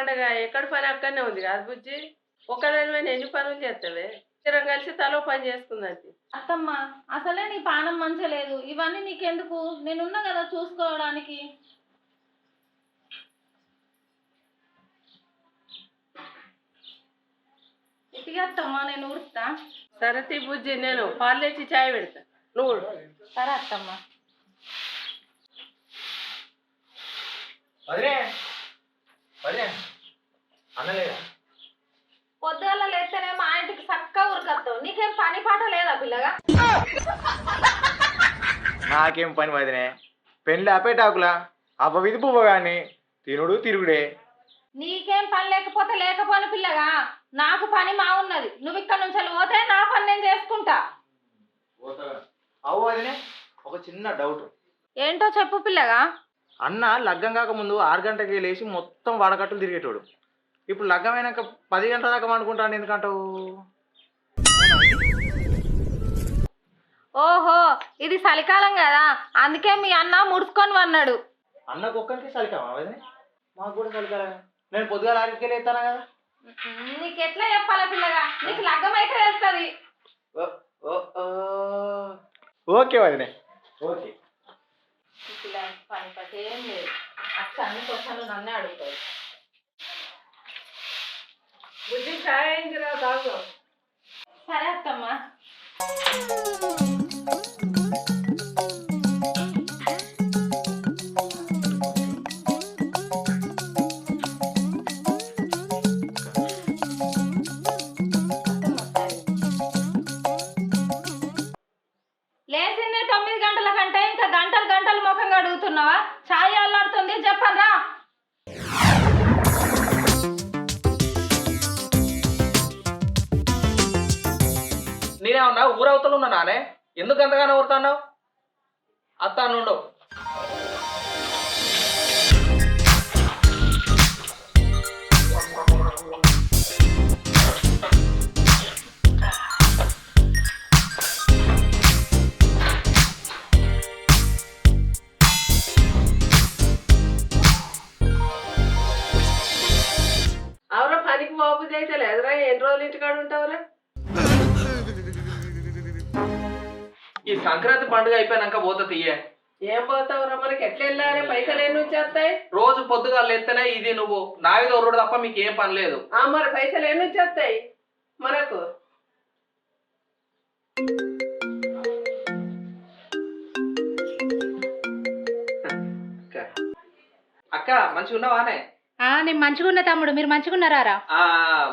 పండగ ఎక్కడ పని అక్కడనే ఉంది. కాదు బుజ్జి ఒక్కదానివే ఎన్ని పనులు చేస్తావే? ఇద్దరం కలిసి తలో పని చేసుకుందండి. అత్తమ్మ అసలే నీ పానం మంచిగా లేదు. ఇవన్నీ నీకెందుకు? నేనున్నా కదా చూసుకోవడానికి. ఇటుగా అత్తమ్మ నేను ఊడుస్తా సరే తీ బుజ్జి నేను పాలు తెచ్చి చాయ్ పెడతా. నువ్వు సరే అత్తమ్మ. పొద్దుగల లేస్తేనే మా ఇంటికి చక్కగా ఉరకత్తావు నీకేం పని పాట లేదా పిల్లగా? నాకేం పని వదినే పెళ్ళి అప్పేటాకులా అవ్వ విధి పువ్వ కానీ తినుడు తిరుగుడే. నీకేం పని లేకపోతే లేకపోని పిల్లగా. నాకు పని మా ఉన్నది. నువ్వు ఇక్కడ నుంచి పోతే నా పని నేను చేసుకుంటా. అవు వదినే ఒక చిన్న డౌట్. ఏంటో చెప్పు పిల్లగా. అన్న లగ్గం కాకముందు ఆరు గంటలకి లేచి మొత్తం వాడకట్టులు తిరిగేటోడు. ఇప్పుడు లగ్గం అయినాక పది గంటల దాకా అనుకుంటాను ఎందుకంటావు? ఓహో ఇది చలికాలం కదా. అందుకే మీ అన్న ముడుచుకొని అన్నాడు అన్నకు ఒక్కరికి చలికామా వదినే? మాకు కూడా చలికాలమే. నేను పొద్దుగాల ఆరింటికి లేస్తానా కదా? నీకు ఎట్లా చెప్పాలా పిల్లగా? నీకు లగ్గం అయితే తెలుస్తుంది. ఓ, ఓ, ఓ. ఓకే. వదినే ఓకే పని పట్టి ఏం లేదు. అక్క అన్ని క్వశ్చన్లు నన్నే అడుగుతాడు బుద్ధి చాయ్ అయింది రా సరే అత్తమ్మా. ఊరవతలు ఎందుకు అంతగానో ఊరుతున్నావు? అత్త నుండు సంక్రాంతి పండుగ అయిపోయినాక పోత తీయే. ఏం పోతావురా మనకి? ఎట్లా వెళ్ళారే పైసలు ఎన్ని నుంచి వస్తాయి రోజు పొద్దుగా లేస్తేనే ఇది నువ్వు. నావి దొరుడు తప్ప మీకు ఏం పని లేదు. ఆ మరి పైసలు ఎన్ని నుంచి వస్తాయి మనకు? అక్క. మంచిగా ఉన్నావానే నేను మంచిగున్నా తమ్ముడు. మీరు మంచిగున్నారా ఆ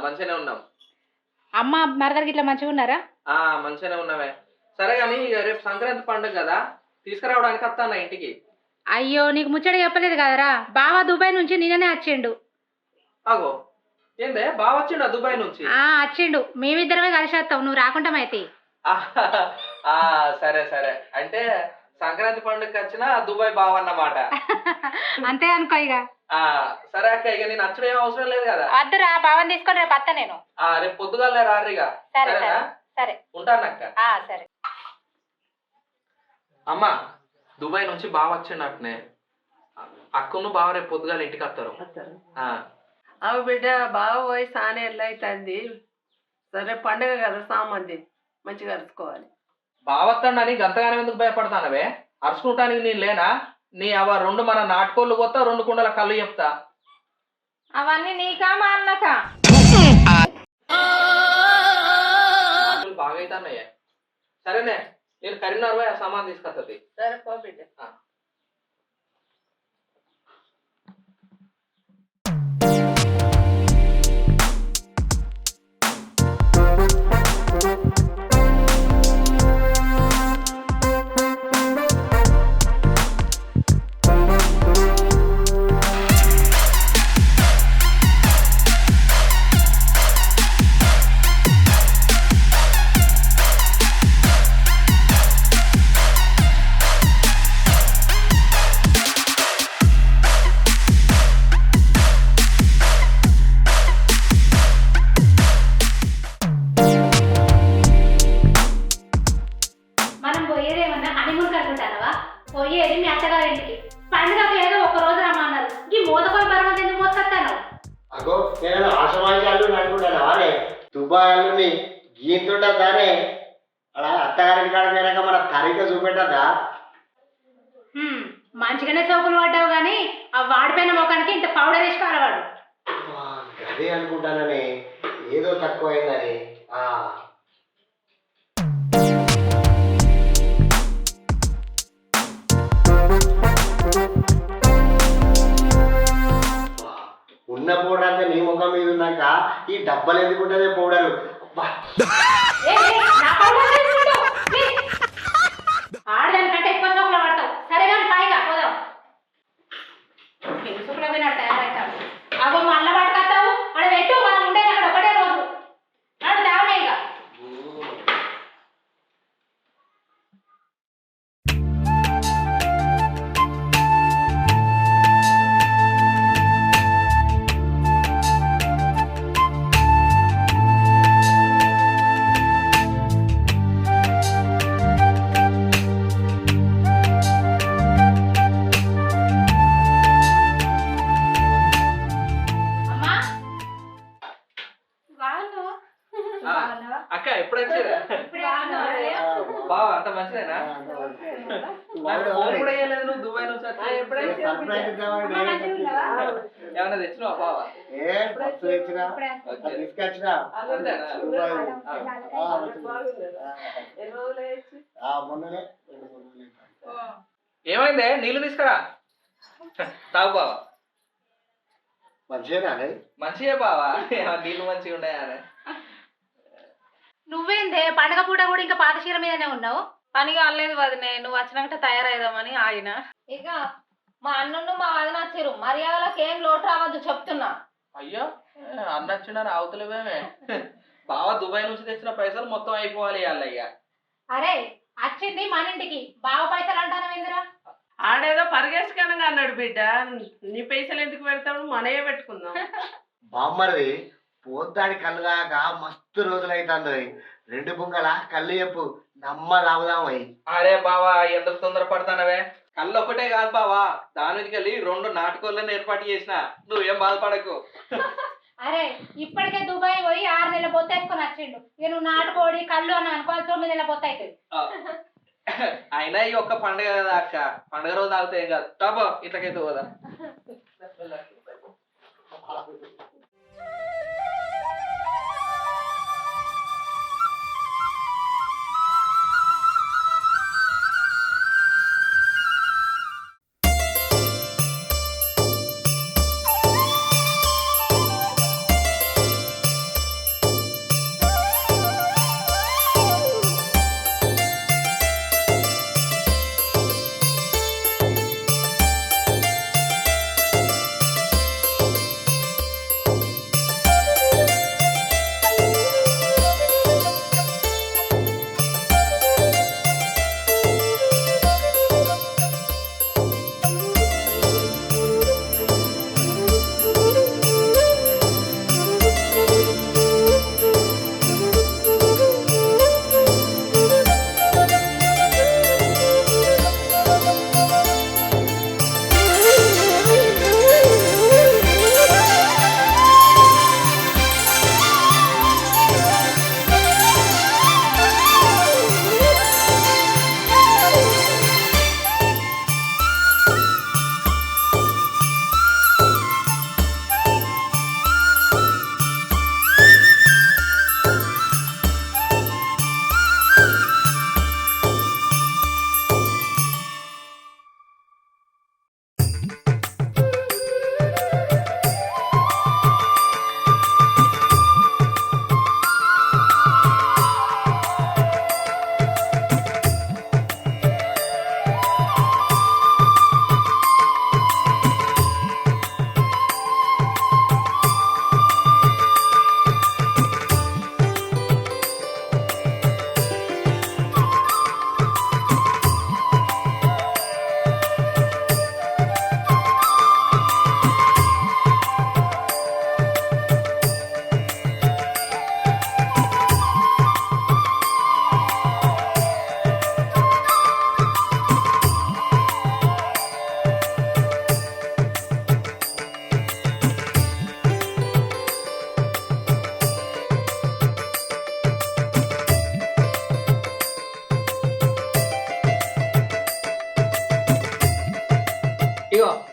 మంచిగానే ఉన్నాం. అమ్మ మరదరికి ఇట్లా మంచిగున్నారా ఆ మంచిగానే ఉన్నావే సరే కానీ రేపు సంక్రాంతి పండుగ కదా తీసుకురావడానికి వస్తాను ఇంటికి? అయ్యో నీకు ముచ్చట చెప్పలేదు కదరా? బావ దుబాయ్ నుంచి నిన్ననే వచ్చిండు. అగో ఏందే? బాగా వచ్చిండా దుబాయ్ నుంచి? ఆ వచ్చిండు. మేమిద్దరమే కలిసేస్తాం నువ్వు రాకుండా అయితే ఆ సరే సరే. అంటే సంక్రాంతి పండుగకి వచ్చిన దుబాయ్ బావన్నమాట అంతే అనుకో ఇక. ఆ సరే అక్క ఇక నేను నచ్చడం ఏం అవసరం లేదు కదా? వద్దురా బావని తీసుకొని రేపు వస్తా నేను. ఆ రేపు పొద్దుగాలే రారిగా సరే సరేనా? సరే సరే. ఉంటానక్క ఆ సరే. అమ్మా దుబాయ్ నుంచి బావ వచ్చిండటనే అక్కను బావ రేపు పొద్దుగాల ఇంటికి వస్తారు. ఆ, అవి బిడ్డ బాగా పోయి సానే ఎట్లయితుంది సరే పండగ కదా సామంది మంచిగా అరుచుకోవాలి. బావ వస్తాడని గంతగానే ఎందుకు భయపడతానవే? అరుచుకుంటానికి నేను లేనా? నీ అవ రెండు మన నాటుకోళ్ళు పోతా రెండు కుండల కళ్ళు చెప్తా. అవన్నీ నీకా మా అన్నకా బాగా అవుతానయ్యా సరేనే. నేను కరీంనగర్ పోయి ఆ సామాన్ తీసుకొస్తుంది సరే పో బిడ్డ అగో నేను ఆశమాశాలు అనుకుంటాను వారే దుబాయ్ని గీంతుంటానే అలా అత్తగారికి కాడ పోయినాక మన తరిగా చూపెట్టదా మంచిగానే సోకులు పడ్డావు కానీ ఆ వాడిపోయిన ముఖానికి ఇంత పౌడర్ వేసి పారవాడు అదే అనుకుంటానని. ఏదో తక్కువైందని. ఉన్న పౌడర్ అంటే నీ ముఖం మీద ఉన్నాక ఈ డబ్బలు ఎందుకు ఉంటుంది పౌడరు అబ్బా. ఆడదానికంటే ఎక్కువ సోకులు పడతావు. సరే కానీ పైగా పోదాం. సోకులు పోయినట్టు అగో మళ్ళా తెచ్చినా. తీసుకొచ్చినా మొన్ననే. ఏమైందే? నీళ్ళు తీసుకురా. తాగు బావా. అది? మంచిగా బావా? నీళ్ళు మంచిగా ఉన్నాయా. నువ్వేందే? పండగ పూట కూడా ఇంకా పాత చీర మీదనే ఉన్నావు? పని కాలేదు వదినే. నువ్వు వచ్చినాక తయారైదామని ఆగిన. ఇక మా అన్నును మా వదిన వచ్చిర్రు మర్యాదలకు ఏం లోటు రావద్దు చెప్తున్నా. అయ్యో వచ్చిండని అవతలేవేమే బావ. దుబాయ్ నుంచి తెచ్చిన పైసలు మొత్తం అయిపోవాలి ఇక. అరే వచ్చింది మన ఇంటికి. బావ పైసలు అంటాను ఏందిరా ఆడేదో పరిగెసుకనగా అన్నాడు బిడ్డ. నీ పైసలు ఎందుకు పెడతాడు మనయే పెట్టుకుందాం. బామ్మరిది పోద్దాడి కళ్ళు దాక మస్తు రోజులు అవుతుంది రెండు బుంగల కళ్ళు చెప్పు నమ్మ తాగుదామై అరే బావా ఎందుకు తొందర పడతానవే కళ్ళు ఒకటే కాదు బావా. దాని మీదకి వెళ్ళి రెండు నాటుకోళ్ళని ఏర్పాటు చేసిన. నువ్వేం బాధపడకు. అరే ఇప్పటికే దుబాయ్ పోయి ఆరు నెలల బొత్త వేసుకొని వచ్చిండు. ఇక నువ్వు నాటుకోడి కళ్ళు అని అనుకోవాలి తొమ్మిది నెలల బొత్త అవుతుంది ఆ. అయినా ఈ ఒక్క పండుగ కదా అక్క పండుగ రోజు తాగితే ఏం కాదు. టాపో ఇట్లకైతే పోదా.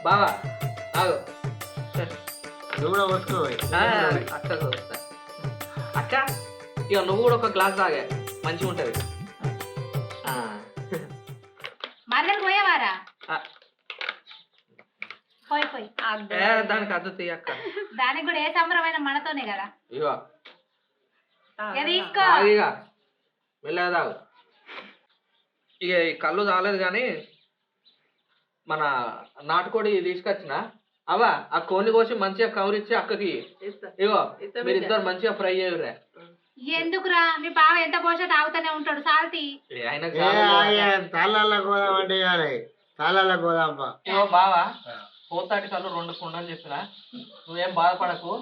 బావా ఆగు. నువ్వు కూడా పోసుకో ఆ, అక్క వస్తా అక్క ఇక నువ్వు కూడా ఒక గ్లాస్ తాగా. మంచిగా ఉంటది. ఆ, మరదలు పోయేవారా? ఆ, పోయి పోయి. ఏ, దానికి అద్దు తీ అక్క. దానికి కూడా ఏ సంబరమైన మనతోనే కదా. ఇగో ఇక తీసుకో. వెళ్ళగా తాగు. ఇక ఈ కళ్ళు తాగలేదు కానీ మన నాటుకోడి తీసుకొచ్చిన అవా ఆ కోడిని కోసి మంచిగా కవరిచ్చి అక్కకి. ఇగో బిడ్డ. మీరిద్దరు మంచిగా ఫ్రై చేయరురా. ఎందుకురా? మీ బావ ఎంత పోష తాగుతూనే ఉంటాడు సాల్తీ. ఇగో బావా పోతాటి కళ్ళు రెండు కుండలు చెప్పిన. నువ్వేం బాధపడకు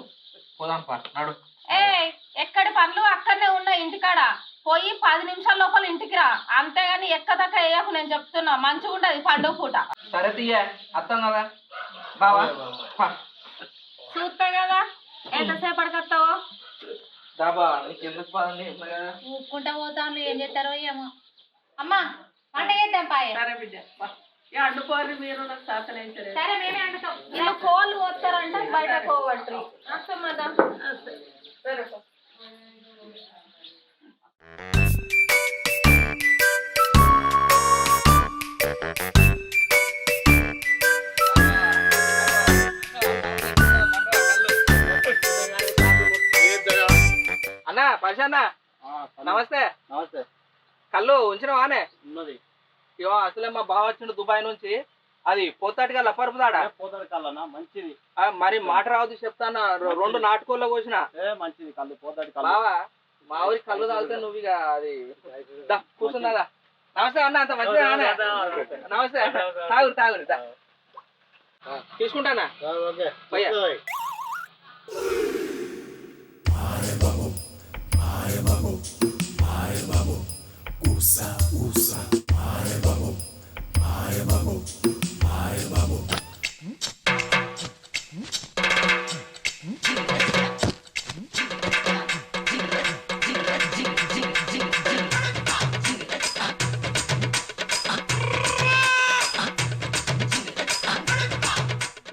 పోదాంపా నడు. ఏ ఎక్కడి పనులు అక్కడనే ఉన్నాయి ఇంటికాడ. పోయి పది నిమిషాల లోపల ఇంటికి రా. అంతేగాని ఎక్కదక్క వేయకు నేను చెప్తున్నా. మంచిగా ఉండదు పండుగ పూట. సరే తీయ. అత్తం కదా. బావా. చూస్తా కదా. ఎంతసేపటికి వస్తావో? ఊపుకుంటా పోతాను ఏం చేస్తారో ఏమో. అమ్మా వంట చేద్దాం పాయ. సరే బిడ్డ అడ్డుకోవాలి మీరు నాకు శాసనించలేదు సరే మేమే ఇలా కోళ్ళు వస్తారంటే బయట పోవట్రి అసమ్మదా అన్న పరిశన్న నమస్తే. నమస్తే. కళ్ళు ఉంచినవానే ఉన్నది. అసలే మా బావ వచ్చిండు దుబాయ్ నుంచి. అది పోతాటిగా లపరుపుదాడా పోతాడు కళ్ళనా మంచిది. మరి మాట రావద్దు చెప్తాను? రెండు నాటుకోళ్ళ కోసిన. ఏ మంచిది. కళ్ళు పోతాడు బావా మా ఊరికి కళ్ళు తాగితే నువ్వు ఇక అది కూర్చున్నదా నమస్తే అన్న అంత మంచిగా నమస్తే తాగురు తాగురు దా. ఆ, తీసుకుంటానా ఓకే పోయా.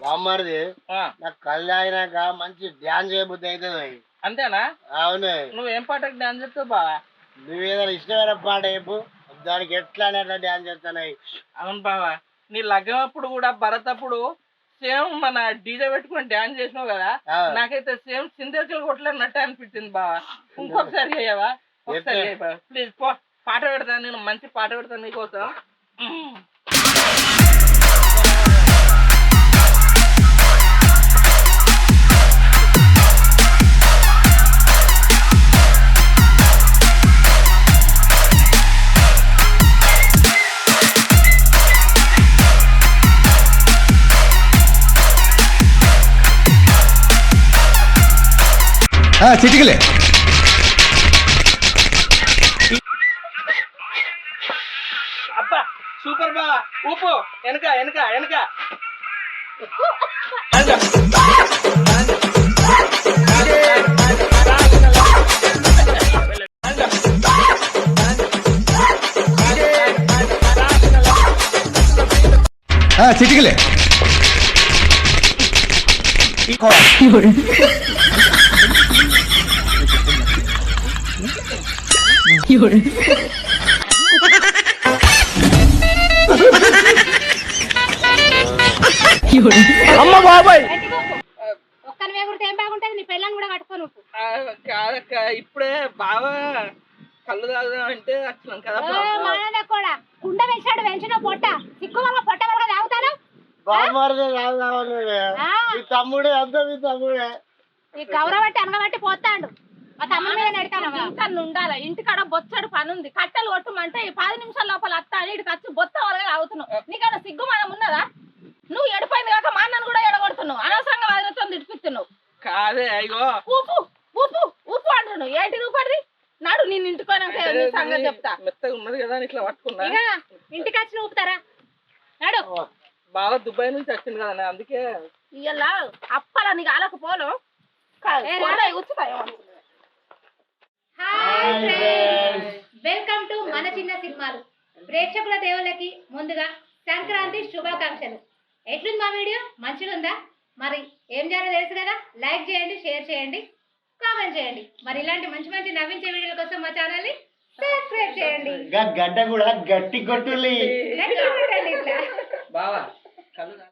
బామ్మరిది ఆ, నాకు కళ్ళు అయినాక మంచి డ్యాన్స్ చేయబుద్ధి అవుతుంది. అంతేనా? అవును. నువ్వేం పాటకి డాన్స్ చేస్తావు బావా నువ్వు ఏదైనా ఇష్టమైన పాట చెప్పు. దానికి ఎట్లా అనేట్లా డ్యాన్స్ చేస్తున్నాయి అవును బావా నీ లగ్గం అప్పుడు కూడా భరత్ అప్పుడు సేమ్ మన డీజే పెట్టుకుని డాన్స్ చేసినావు కదా నాకైతే సేమ్ సిందర్కలు కొట్టలేనట్టు అనిపించింది బావా. ఇంకొకసారి చేయవా? ఒకసారి ప్లీజ్ పో. పాట పెడతాను నేను మంచి పాట పెడతాను నీకోసం. ചിറ്റിക്കില്ലേ அப்பா சூப்பர்பா ஊப்போ எனக்கா எனக்கா எனக்கா ஆ சிட்டிக்கலே బావా ఊపు వెనక వెనక వెనక చిటికలే ఒక్కని వేగుడితే ఏం బాగుంటది? నీ పెళ్ళని కూడా కట్టుకొని కాదక్క ఇప్పుడే బావా కళ్ళు తాగుదాం అంటే వచ్చినాం కదా. మానవ కూడా. కుండ వేసాడు వెంచిన పొట్ట. సిక్కు వల్ల పొట్ట వరకు తాగుతాను? బామ్మరిది ఆ, మీ తమ్ముడే అంత మీ తమ్ముడే. ఈ గౌరవట్టి అనగబట్టి పోతాడు. ఉండాలి. ఇంటికాడ బొచ్చడు పని ఉంది. కట్టెలు కొట్టమంటే ఈ పది నిమిషాల లోపల అత్త అని ఇక్కడికి వచ్చి బొత్త వరగా అవుతున్నావు నీకైనా సిగ్గు మనం ఉన్నదా? నువ్వు ఎడిపోయింది కాక మా అన్నను కూడా ఎడగొడుతున్నావు అనవసరంగా వదిలితో తిడిపిస్తున్నావు కాదే అయ్యో. ఊపు ఊపు ఊపు అంటున్నావు. ఏంటిది ఊపడిది? నాడు నేను ఇంటికోనాక సంగతి చెప్తా. మెత్తగా ఉన్నది కదా అని ఇట్లా పట్టుకున్నా? ఇంటికి వచ్చి ఊపుతారా? నడు. బాగా దుబాయ్ నుంచి వచ్చింది కదా అందుకే. ఇలా అప్పల నీకు అలకు రాడా? హాయ్ ఫ్రెండ్స్ వెల్కమ్ టు మన చిన్న సినిమాలు ప్రేక్షకుల దేవులకి ముందుగా సంక్రాంతి శుభాకాంక్షలు. ఎట్లుంది మా వీడియో? మంచిగా ఉందా మరి ఏం చేయాలో తెలుసు కదా? లైక్ చేయండి షేర్ చేయండి కామెంట్ చేయండి. మరి ఇలాంటి మంచి మంచి నవ్వించే వీడియోల కోసం మా ఛానల్ని సబ్స్క్రైబ్ చేయండి. గడ్డ కూడా గట్టి కొట్టుల్లి బావా.